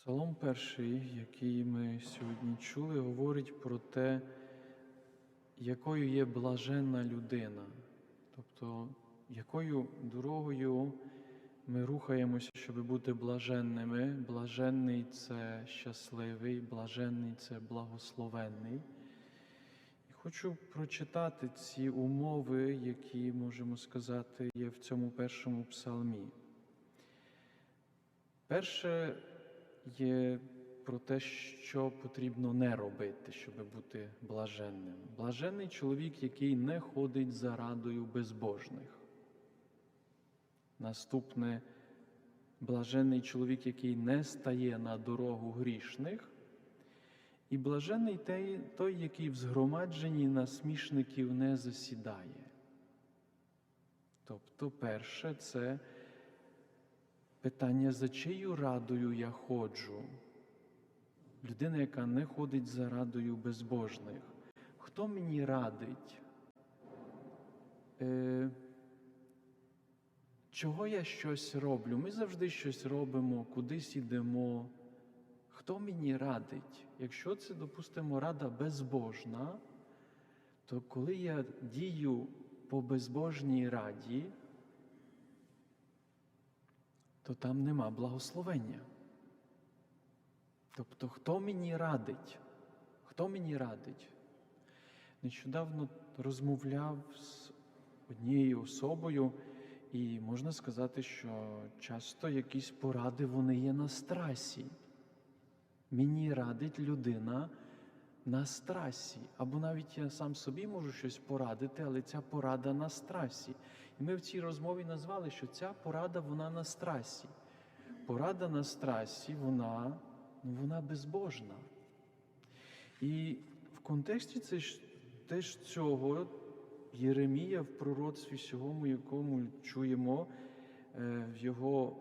Псалом перший, який ми сьогодні чули, говорить про те, якою є блаженна людина, тобто якою дорогою ми рухаємося, щоб бути блаженними. Блаженний це щасливий, блаженний це благословенний. І хочу прочитати ці умови, які можемо сказати, є в цьому першому псалмі. Перше є про те, що потрібно не робити, щоб бути блаженним. Блаженний чоловік, який не ходить за радою безбожних. Наступне блаженний чоловік, який не стає на дорогу грішних. І блаженний той, який в згромадженні насмішників не засідає. Тобто, перше, це питання, за чию радою я ходжу. Людина, яка не ходить за радою безбожних. Хто мені радить? Е, чого я щось роблю? Ми завжди щось робимо, кудись ідемо. Хто мені радить? Якщо це, допустимо, рада безбожна, то коли я дію по безбожній раді, то там нема благословення. Тобто, хто мені радить? Хто мені радить? Нещодавно розмовляв з однією особою, і можна сказати, що часто якісь поради вони є на страсі. Мені радить людина на страсі. Або навіть я сам собі можу щось порадити, але ця порада на страсі. І ми в цій розмові назвали, що ця порада вона на страсі. Порада на страсі, вона, ну, вона безбожна. І в контексті це ж, теж цього Єремія в пророцтві сьому, якому чуємо е, в його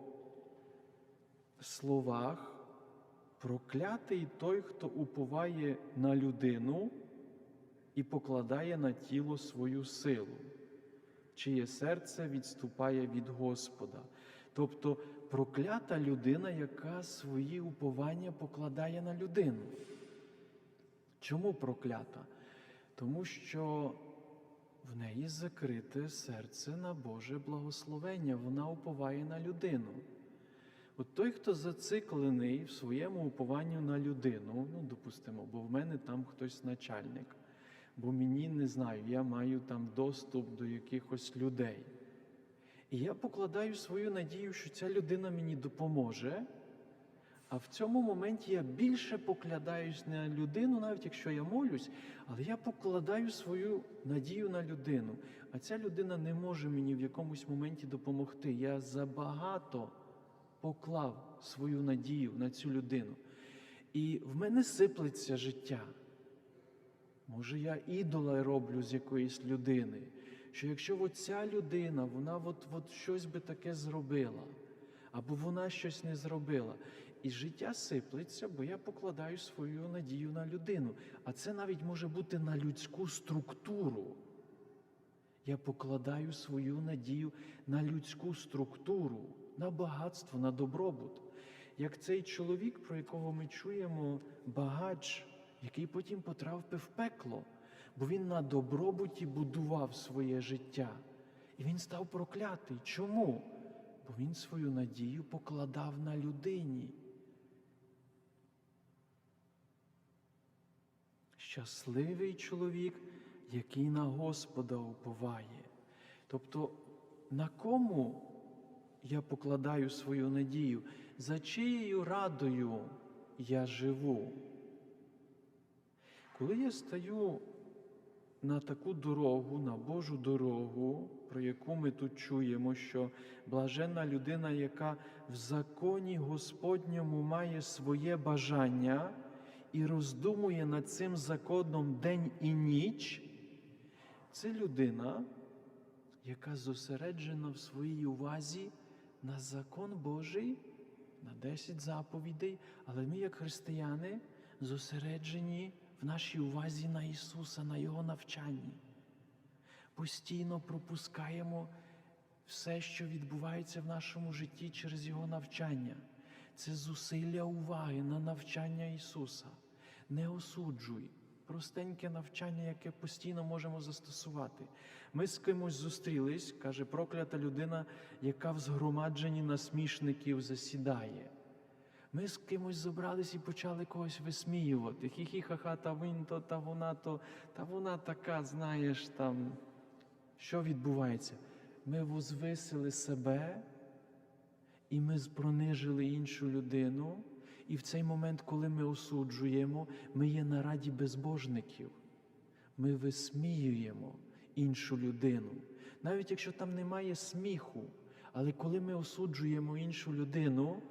словах. Проклятий той, хто уповає на людину і покладає на тіло свою силу, чиє серце відступає від Господа. Тобто проклята людина, яка свої уповання покладає на людину. Чому проклята? Тому що в неї закрите серце на Боже благословення, вона уповає на людину. От той, хто зациклений в своєму упованню на людину, ну, допустимо, бо в мене там хтось начальник, бо мені не знаю, я маю там доступ до якихось людей. І я покладаю свою надію, що ця людина мені допоможе. А в цьому моменті я більше поклядаюсь на людину, навіть якщо я молюсь, але я покладаю свою надію на людину. А ця людина не може мені в якомусь моменті допомогти. Я забагато поклав свою надію на цю людину. І в мене сиплеться життя. Може, я ідола роблю з якоїсь людини, що якщо оця людина, вона от, от щось би таке зробила, або вона щось не зробила. І життя сиплеться, бо я покладаю свою надію на людину. А це навіть може бути на людську структуру. Я покладаю свою надію на людську структуру, на багатство, на добробут. Як цей чоловік, про якого ми чуємо, багач, який потім потрапив в пекло, бо він на добробуті будував своє життя. І він став проклятий. Чому? Бо він свою надію покладав на людині. Щасливий чоловік, який на Господа уповає. Тобто, на кому я покладаю свою надію, за чиєю радою я живу? Коли я стаю на таку дорогу, на Божу дорогу, про яку ми тут чуємо, що блаженна людина, яка в законі Господньому має своє бажання і роздумує над цим законом день і ніч, це людина, яка зосереджена в своїй увазі на закон Божий, на 10 заповідей, але ми, як християни, зосереджені в нашій увазі на Ісуса, на Його навчанні. Постійно пропускаємо все, що відбувається в нашому житті через Його навчання. це зусилля уваги на навчання Ісуса. Не осуджуй. Простеньке навчання, яке постійно можемо застосувати. Ми з кимось зустрілись, каже проклята людина, яка в згромадженні насмішників засідає. Ми з кимось зібрались і почали когось висміювати. Хі-хі-ха-ха, та він то, та вона то, та вона така, знаєш, там. Що відбувається? Ми возвисили себе, і ми спронижили іншу людину. І в цей момент, коли ми осуджуємо, ми є на раді безбожників. Ми висміюємо іншу людину. Навіть якщо там немає сміху, але коли ми осуджуємо іншу людину,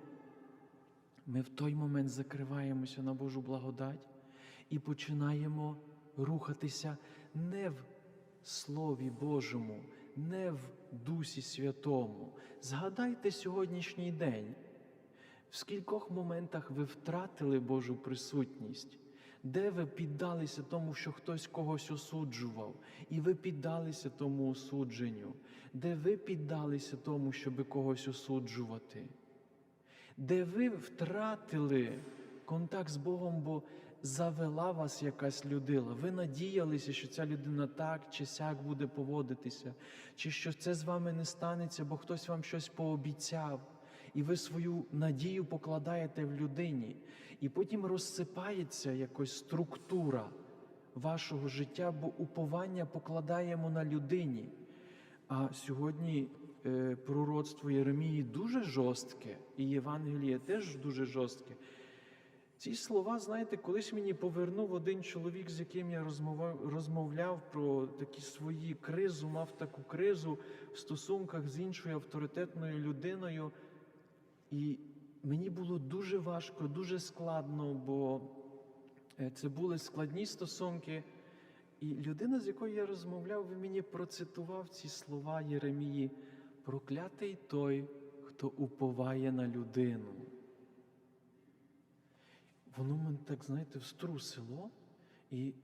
ми в той момент закриваємося на Божу благодать і починаємо рухатися не в Слові Божому, не в Дусі Святому. Згадайте сьогоднішній день. В скількох моментах ви втратили Божу присутність, де ви піддалися тому, що хтось когось осуджував, і ви піддалися тому осудженню, де ви піддалися тому, щоби когось осуджувати, де ви втратили контакт з Богом, бо завела вас якась людина. Ви надіялися, що ця людина так чи сяк буде поводитися, чи що це з вами не станеться, бо хтось вам щось пообіцяв і ви свою надію покладаєте в людині, і потім розсипається якось структура вашого життя, бо уповання покладаємо на людині. А сьогодні е, пророцтво Єремії дуже жорстке, і Євангеліє теж дуже жорстке. Ці слова, знаєте, колись мені повернув один чоловік, з яким я розмовляв, розмовляв про такі свої кризу, мав таку кризу в стосунках з іншою авторитетною людиною. І мені було дуже важко, дуже складно, бо е, це були складні стосунки. І людина, з якою я розмовляв, він мені процитував ці слова Єремії: проклятий той, хто уповає на людину. Воно мене так, знаєте, вструсило. І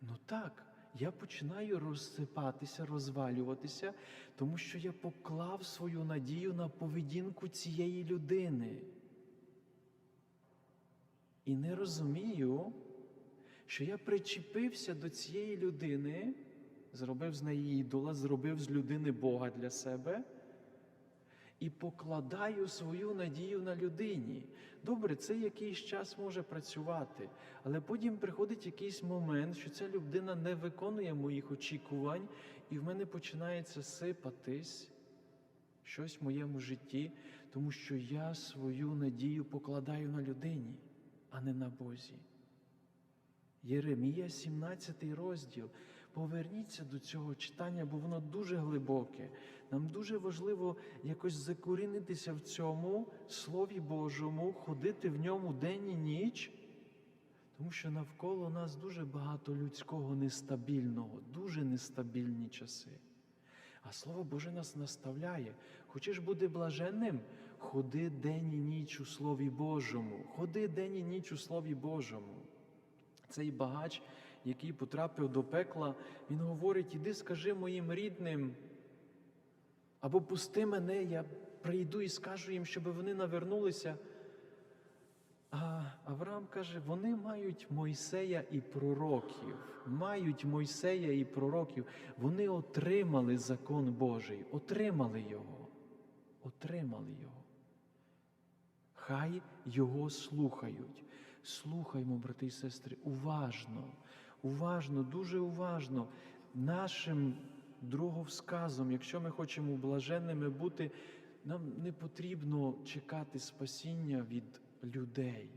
ну так, я починаю розсипатися, розвалюватися, тому що я поклав свою надію на поведінку цієї людини. І не розумію, що я причепився до цієї людини, зробив з неї ідола, зробив з людини Бога для себе і покладаю свою надію на людині. Добре, це якийсь час може працювати, але потім приходить якийсь момент, що ця людина не виконує моїх очікувань, і в мене починається сипатись щось в моєму житті, тому що я свою надію покладаю на людині, а не на Бозі. Єремія, 17 розділ. Поверніться до цього читання, бо воно дуже глибоке. Нам дуже важливо якось закорінитися в цьому Слові Божому, ходити в ньому день і ніч, тому що навколо нас дуже багато людського нестабільного, дуже нестабільні часи. А Слово Боже нас наставляє. Хочеш бути блаженним? Ходи день і ніч у Слові Божому. Ходи день і ніч у Слові Божому. Цей багач, який потрапив до пекла, він говорить: іди скажи моїм рідним, або пусти мене, я прийду і скажу їм, щоб вони навернулися. А Авраам каже: вони мають Мойсея і пророків, мають Мойсея і пророків. Вони отримали закон Божий, отримали його, отримали його. Хай його слухають. Слухаймо, брати і сестри, уважно, уважно, дуже уважно. Нашим дороговсказом, якщо ми хочемо блаженними бути, нам не потрібно чекати спасіння від людей.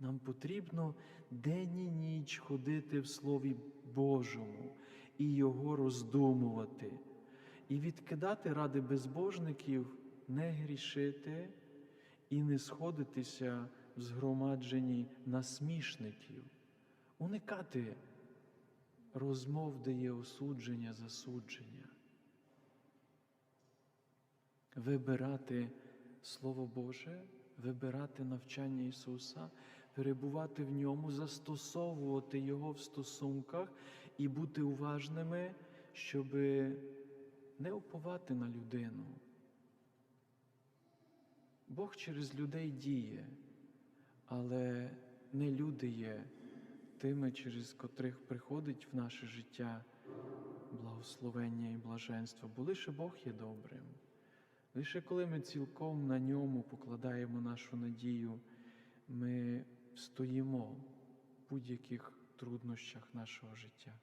Нам потрібно день і ніч ходити в Слові Божому і його роздумувати, і відкидати ради безбожників, не грішити і не сходитися в згромадженні насмішників, уникати розмов, де є осудження, засудження, вибирати Слово Боже, вибирати навчання Ісуса, перебувати в ньому, застосовувати Його в стосунках і бути уважними, щоб не уповати на людину. Бог через людей діє, але не люди є тими, через котрих приходить в наше життя благословення і блаженство, бо лише Бог є добрим. Лише коли ми цілком на ньому покладаємо нашу надію, ми стоїмо в будь-яких труднощах нашого життя.